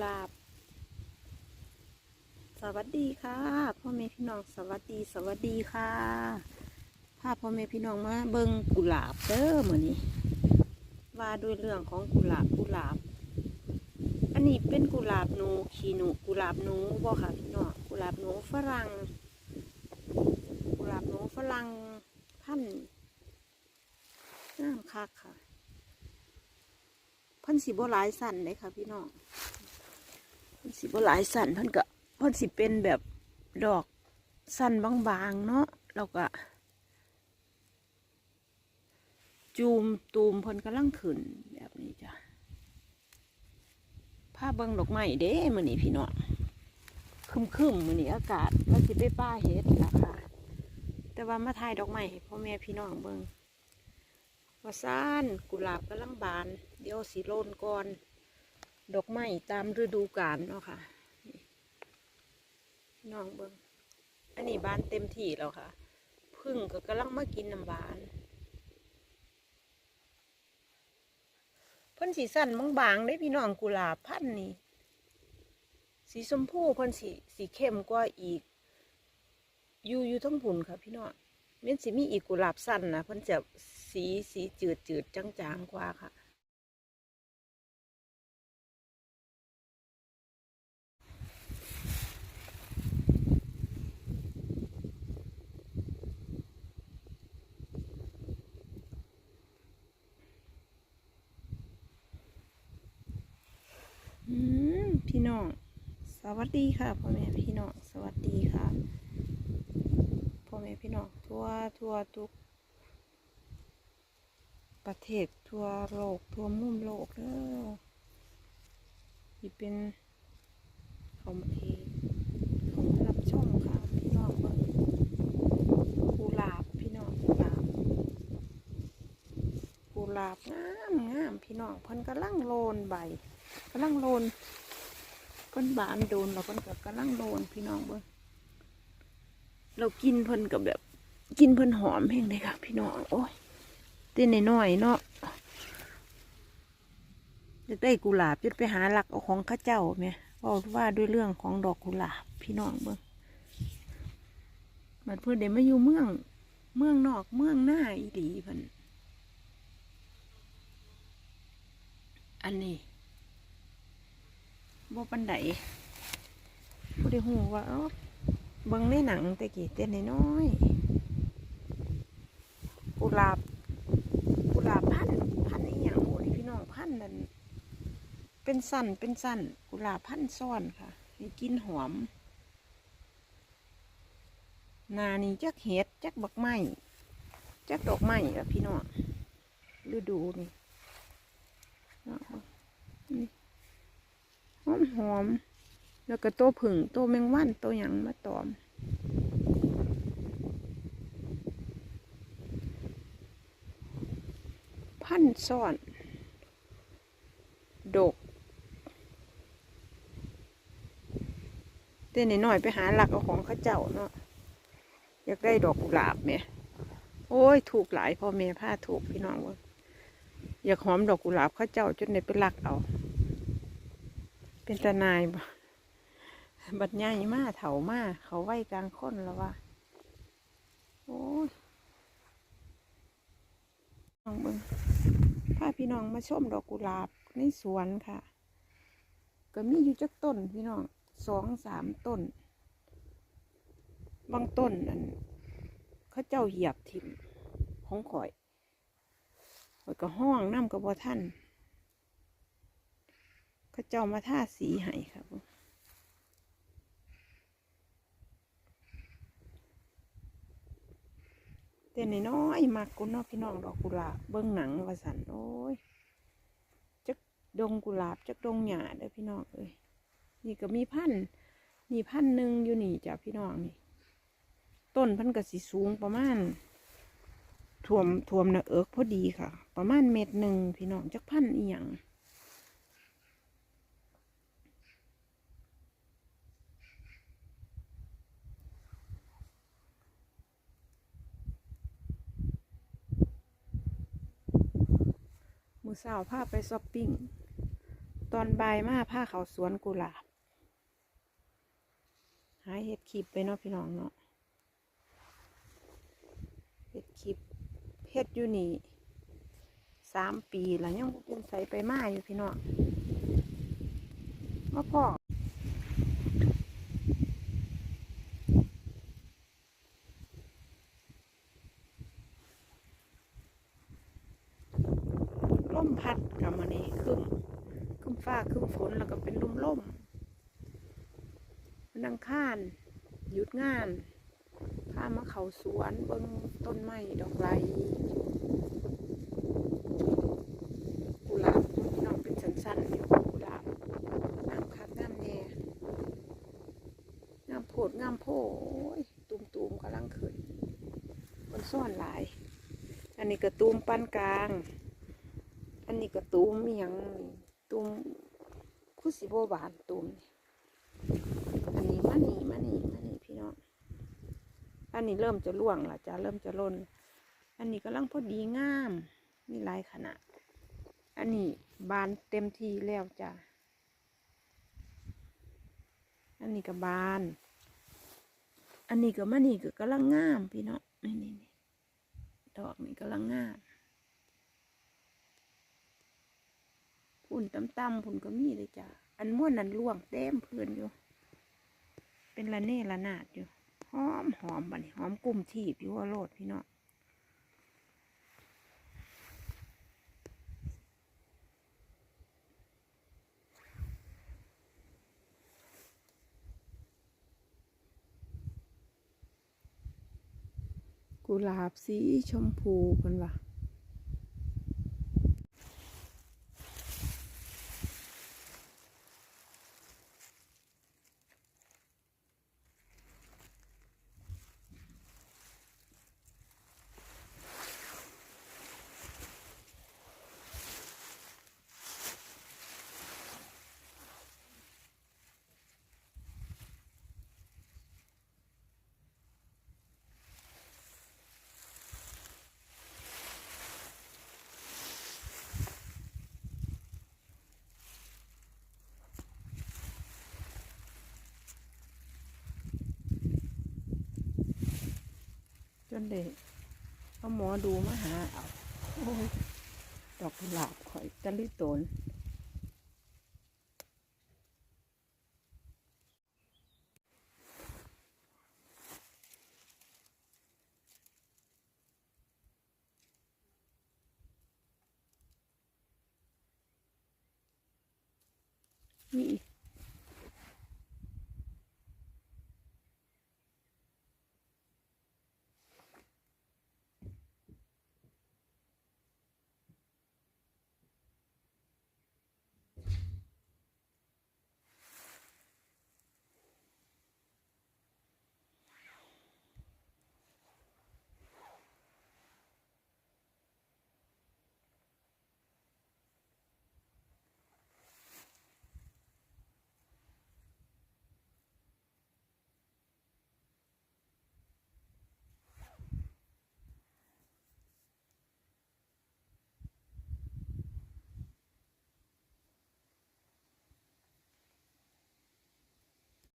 หลาบ สวัสดีค่ะพ่อแม่พี่น้องสวัสดีสวัสดีค่ะพาพ่อแม่พี่น้องมาเบิ่งกุหลาบเด้อมื้อนี้ว่าด้วยเรื่องของกุหลาบกุหลาบ อันนี้เป็นกุหลาบหนูขีหนูกุหลาบหนูบ่ค่ะพี่น้องกุหลาบหนูฝรั่ง กุหลาบหนูฝรั่งพันธุ์งาคักค่ะพันสีโบหลายสั่นเลยค่ะพี่น้อง สีโบหลายสันเพันก็เพันสิเป็นแบบดอกสั้นบางๆเนาะแล้วก็ จูมตูมเพิ่นกำลังขึ้นแบบนี้จ้ะภาพเบิงดอกไม้เด้มือนี้พี่น้องคึมคึมๆมือนี้อากาศว่าสิไปป้าเฮ็ดล่ะคะแต่ว่ามาถ่ายดอกไม้ให้พ่อแม่พี่น้องเบิงว่าซ่านกุหลาบกำลังบาน เดี๋ยวสีโลนก่อน ดอกไม้ตามฤดูกาลเนาะค่ะน้องเบิ้งอันนี้บานเต็มที่แล้วค่ะ พึ่งก็กำลังมากินน้ำบานพ่นสีสั้นบางๆได้พี่น้องกุหลาบพันธ์นี่สีชมพูพ่นสีสีเข้มกว่าอีก อยู่อยู่ทั้งผุนค่ะพี่น้องเม่นสิมีอีกกุหลาบสั้นนะพ่นจะสีสีจืดจืดจางๆกว่าค่ะ อืมพี่น้อง ส วัสดีค่ะพ่อแม่พี่น้องสวัสดีค่ะพ่อแม่พี่น้องทั่วทั่วทุก ประเทศทั่วโลกทั่วมุมโลกเด้อที่เป็นเขามาเทเขามารับชมค่ะพี่น้องเบิ่งกุหลาบพี่น้องกุหลาบกุหลาบงามงามพี่น้องเพิ่นกำลังโลนใบกำลังโลน พิ่นบานโดนเพิ่นก็กำลังโลนพี่น้องเบิ่งเรากินเพิ่นกับแบบ กินเพิ่นหอมแห้งเลยค่ะ พี่น้องโอ้ยเต้นน้อยเนาะอยากได้กุหลาบจะไปหาหลักเอาของข้าเจ้าไหมว่าว่าด้วยเรื่องของดอกกุหลาบพี่น้องเบิ้งมันเพื่อนเดี๋ยวมาอยู่เมือง เมืองนอกเมืองหน้าอีดีเพิ่นอันนี้ บ่ปันไดผู้ได้หูว่าเอ้าเบิ่งในหนังแต่กี้เต้นน้อยกุหลาบกุหลาบพันพันธุ์อหย่างโอ้นี่พี่น้องพันนั่นเป็นสั้นเป็นสั้นกุหลาบพันซ่อนค่ะให้กินหอมนานี่จักเห็ดจักบักไม้จักดอกไม้อะพี่น้องฤดูนี่นี่ อมหอม แล้วก็โตวผึ่งโตวแมงวันโตวหยังมาตอม พันซ่อน ดกเต้นหน่อยไปหาหลักเอาของข้าเจ้าเนาะอยากได้ดอกกุหลาบไหมโอ้ย ถูกหลายพ่อแม่ผ้าถูกพี่น้องว่าอยากหอมดอกกุหลาบข้าเจ้าจนในไปลักเอา เป็นตานายบ่บัดใหญ่มาเถามาเขาไว้กลางค้นแล้วว่าโอ้ยลองเบิ่งพาพี่น้องมาชมดอกกุหลาบในสวนค่ะ ก็มีอยู่จักต้นพี่น้องสองสามต้น บางต้นนั่นเขาเจ้าเหยียบถิ่มของข่อยข่อยก็ห้องน้ำกระบอท่าน เขาเจ้ามาท่าสีให้ครับแต่น้อยมากกุนเนาะพี่น้องดอกกุหลาบเบิ้องหนังวาสันโอ้ยจักดงกุหลาบจักดงหญ้าเด้อพี่น้องเอ้ยนี่ก็มีพันธุ์นี่พันธุ์หนึ่งอยู่นี่จ้ะพี่น้องนี่ ต้นพันกสีสูงประมาณท่วมท่วมน้าเอิกพอดีค่ะ ประมาณเม็ดหนึ่งพี่น้องจักพันธุ์อีหยัง มือสาวพาไปช้อปปิ้ง ตอนบ่ายมาผ้าเขาสวนกุหลาบ หาเห็ดคลิปไปเนาะพี่น้องเนาะเห็ดคลิปเห็ดอยู่นี่สามปีแล้วยังบ่เป็นใส่ไปมาอยู่พี่น้องมาพ่อล่มพัดกับมันนี่ขึ้นขึ้น ฟ้าขึ้นฝนแล้วก็เป็นลมล่มวันอังคารหยุดงานพามาเขาสวนเบิ้งต้นไม้ดอกไม้กุหลาบพี่น้องเป็นสั้นๆอยู่กุหลาบงามคักงามแน่งามโพดงามโพโอ้ยตูมๆกำลังขึ้นคนซ่อนหลาย อันนี้กระตูมปานกลาง อันนี้กระตูมอหย่างนี่ตูม สิโบบานตูมอันนี้มานี่มานี่มานี่พี่น้องอันนี้เริ่มจะล่วงละจ้ะเริ่มจะล่น อันนี้กำลังพอดีงาม มีหลายขนาด อันนี้บานเต็มทีแล้วจ้ะอันนี้ก็บบาน อันนี้ก็มานี่ก็กำลังงามพี่น้องนี่นี่นี่ดอกนี่กำลังงามพุ่นต่ำๆพุ่นก็มีเลยจ้ะ อันม้วนนั้นล่วงเต็มพื้นอยู่ เป็นละเน่ละนาดอยู่ หอมหอมบันี้หอมกลุ่มทีบอยู่ว่าโลดพี่น้องกุหลาบสีชมพูกันว่ะ นเด็กเอาหมอดูมาหาเอาอดอกกุหลาบข่อยตะลิตนมีอีก